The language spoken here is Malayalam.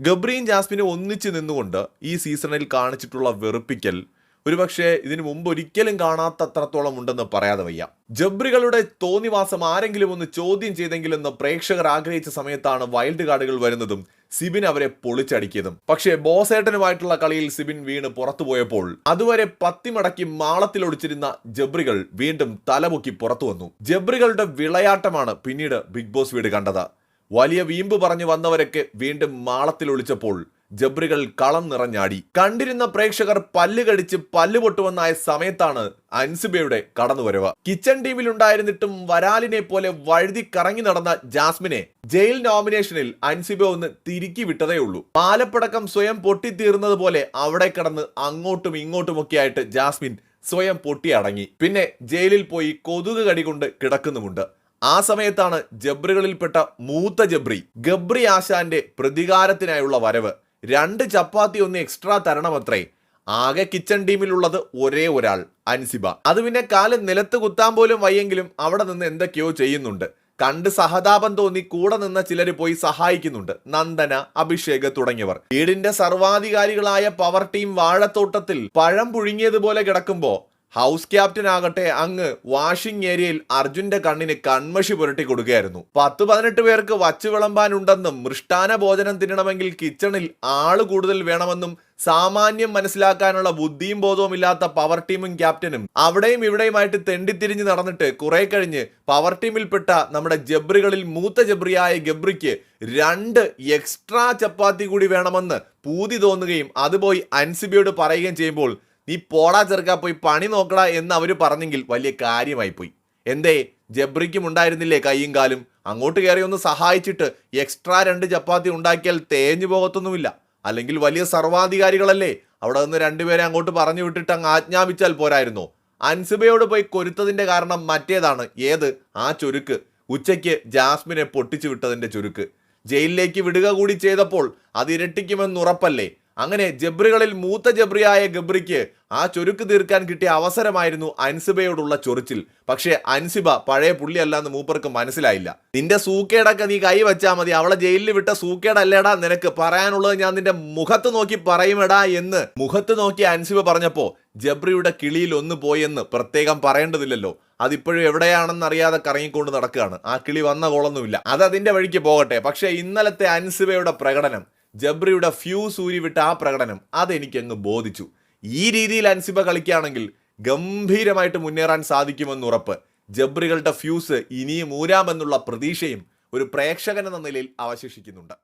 ഗബ്രിയും ജാസ്മിനും ഒന്നിച്ച് നിന്നുകൊണ്ട് ഈ സീസണിൽ കാണിച്ചിട്ടുള്ള വെറുപ്പിക്കൽ ഒരുപക്ഷെ ഇതിനു മുമ്പ് ഒരിക്കലും കാണാത്തത്രത്തോളം ഉണ്ടെന്ന് പറയാതെ വയ്യ. ജബ്രികളുടെ തോന്നിവാസം ആരെങ്കിലും ഒന്ന് ചോദ്യം ചെയ്തെങ്കിലെന്ന് പ്രേക്ഷകർ ആഗ്രഹിച്ച സമയത്താണ് വൈൽഡ് കാർഡുകൾ വരുന്നതും സിബിൻ അവരെ പൊളിച്ചടിക്കിയതും. പക്ഷേ ബോസേട്ടനുമായിട്ടുള്ള കളിയിൽ സിബിൻ വീണ് പുറത്തുപോയപ്പോൾ അതുവരെ പത്തിമടക്കി മാളത്തിൽ ഒളിച്ചിരുന്ന ജബ്രികൾ വീണ്ടും തലമുക്കി പുറത്തു വന്നു. ജബ്രികളുടെ വിളയാട്ടമാണ് പിന്നീട് ബിഗ് ബോസ് വീട് കണ്ടത്. വലിയ വീമ്പ് പറഞ്ഞു വന്നവരൊക്കെ വീണ്ടും മാളത്തിൽ ഒളിച്ചപ്പോൾ ജബ്രികൾ കളം നിറഞ്ഞാടി. കണ്ടിരുന്ന പ്രേക്ഷകർ പല്ല് കടിച്ച് പല്ല് പൊട്ടുവന്നായ സമയത്താണ് അൻസിബയുടെ കടന്നുവരവ്. കിച്ചൺ ടീമിലുണ്ടായിരുന്നിട്ടും വരാലിനെ പോലെ വഴുതി കറങ്ങി നടന്ന ജാസ്മിനെ ജയിൽ നോമിനേഷനിൽ അൻസിബ ഒന്ന് തിരുക്കി വിട്ടതേ ഉള്ളൂ. പാലപ്പടക്കം സ്വയം പൊട്ടിത്തീർന്നത് പോലെ അവിടെ കടന്ന് അങ്ങോട്ടും ഇങ്ങോട്ടുമൊക്കെ ആയിട്ട് ജാസ്മിൻ സ്വയം പൊട്ടിയടങ്ങി. പിന്നെ ജയിലിൽ പോയി കൊതുക് കടി കൊണ്ട് കിടക്കുന്നുമുണ്ട്. ആ സമയത്താണ് ജബ്രികളിൽപ്പെട്ട മൂത്ത ജബ്രി ഗബ്രി ആശാന്റെ പ്രതികാരത്തിനായുള്ള വരവ്. രണ്ട് ചപ്പാത്തി ഒന്ന് എക്സ്ട്രാ തരണമത്രേ. ആകെ കിച്ചൺ ടീമിലുള്ളത് ഒരേ ഒരാൾ അൻസിബ. അത് പിന്നെ കാൽ നിലത്ത് കുത്താൻ പോലും വയ്യെങ്കിലും അവിടെ നിന്ന് എന്തൊക്കെയോ ചെയ്യുന്നുണ്ട്. കണ്ട് സഹതാപം തോന്നി കൂടെ നിന്ന ചിലർ പോയി സഹായിക്കുന്നുണ്ട്. നന്ദന അഭിഷേക് തുടങ്ങിയവർ. വീടിന്റെ സർവാധികാരികളായ പവർ ടീം വാഴത്തോട്ടത്തിൽ പഴം പുഴുങ്ങിയതുപോലെ കിടക്കുമ്പോ ഹൗസ് ക്യാപ്റ്റൻ ആകട്ടെ അങ്ങ് വാഷിംഗ് ഏരിയയിൽ അർജുന്റെ കണ്ണിന് കൺമഷി പുരട്ടി കൊടുക്കുകയായിരുന്നു. പത്ത് പതിനെട്ട് പേർക്ക് വച്ചു വിളമ്പാനുണ്ടെന്നും മൃഷ്ടാന ഭോജനം തിന്നണമെങ്കിൽ കിച്ചണിൽ ആൾ കൂടുതൽ വേണമെന്നും സാമാന്യം മനസ്സിലാക്കാനുള്ള ബുദ്ധിയും ബോധവും ഇല്ലാത്ത പവർ ടീമും ക്യാപ്റ്റനും അവിടെയും ഇവിടെയുമായിട്ട് തെണ്ടിത്തിരിഞ്ഞ് നടന്നിട്ട് കുറെ കഴിഞ്ഞ് പവർ ടീമിൽപ്പെട്ട നമ്മുടെ ജബ്രികളിൽ മൂത്ത ജബ്രിയായ ഗബ്രിക്ക് രണ്ട് എക്സ്ട്രാ ചപ്പാത്തി കൂടി വേണമെന്ന് പൂതി തോന്നുകയും അത് പോയി അൻസിബിയോട് പറയുകയും ചെയ്യുമ്പോൾ നീ പോടാ ചെറുക്കാ പോയി പണി നോക്കടാ എന്ന് അവർ പറഞ്ഞെങ്കിൽ വലിയ കാര്യമായി പോയി എന്തേ? ജബ്രിക്കും ഉണ്ടായിരുന്നില്ലേ കൈയും കാലും? അങ്ങോട്ട് കയറി ഒന്ന് സഹായിച്ചിട്ട് എക്സ്ട്രാ രണ്ട് ചപ്പാത്തി ഉണ്ടാക്കിയാൽ തേഞ്ഞു പോകത്തൊന്നുമില്ല. അല്ലെങ്കിൽ വലിയ സർവാധികാരികളല്ലേ? അവിടെ നിന്ന് രണ്ടുപേരെ അങ്ങോട്ട് പറഞ്ഞു വിട്ടിട്ട് അങ്ങ് ആജ്ഞാപിച്ചാൽ പോരായിരുന്നു. അൻസുബയോട് പോയി കൊരുത്തതിന്റെ കാരണം മറ്റേതാണ്. ഏത്? ആ ചുരുക്ക്. ഉച്ചയ്ക്ക് ജാസ്മിനെ പൊട്ടിച്ചു വിട്ടതിന്റെ ചുരുക്ക്. ജയിലിലേക്ക് വിടുക കൂടി ചെയ്തപ്പോൾ അതിരട്ടിക്കുമെന്നുറപ്പല്ലേ അങ്ങനെ ജബ്രികളിൽ മൂത്ത ജബ്രിയായ ഗബ്രിക്ക് ആ ചൊരുക്ക് തീർക്കാൻ കിട്ടിയ അവസരമായിരുന്നു അൻസിബയോടുള്ള ചൊറിച്ചിൽ. പക്ഷേ അൻസിബ പഴയ പുള്ളിയല്ല എന്ന് മൂപ്പർക്ക് മനസ്സിലായില്ല. നിന്റെ സൂക്കേടൊക്കെ നീ കൈ വെച്ചാൽ മതി. അവളെ ജയിലിൽ വിട്ട സൂക്കേടല്ലേടാ നിനക്ക്. പറയാനുള്ളത് ഞാൻ നിന്റെ മുഖത്ത് നോക്കി പറയുമെടാ എന്ന് മുഖത്ത് നോക്കി അൻസിബ പറഞ്ഞപ്പോ ജബ്രിയുടെ കിളിയിൽ ഒന്ന് പോയെന്ന് പ്രത്യേകം പറയേണ്ടതില്ലല്ലോ. അതിപ്പോഴും എവിടെയാണെന്ന് അറിയാതെ കറങ്ങിക്കൊണ്ട് നടക്കുകയാണ്. ആ കിളി വന്ന കോളൊന്നുമില്ല. അത് അതിന്റെ വഴിക്ക് പോകട്ടെ. പക്ഷേ ഇന്നലത്തെ അൻസിബയുടെ പ്രകടനം ജബ്രിയുടെ ഫ്യൂ സൂര്യ വിട്ട ആ പ്രകടനം അതെനിക്കങ്ങ് ബോധിച്ചു. ഈ രീതിയിൽ അൻസിബ കളിക്കുകയാണെങ്കിൽ ഗംഭീരമായിട്ട് മുന്നേറാൻ സാധിക്കുമെന്ന് ഉറപ്പ്. ജബ്രികളുടെ ഫ്യൂസ് ഇനിയും ഊരാമെന്നുള്ള പ്രതീക്ഷയും ഒരു പ്രേക്ഷകൻ എന്ന നിലയിൽ അവശേഷിക്കുന്നുണ്ട്.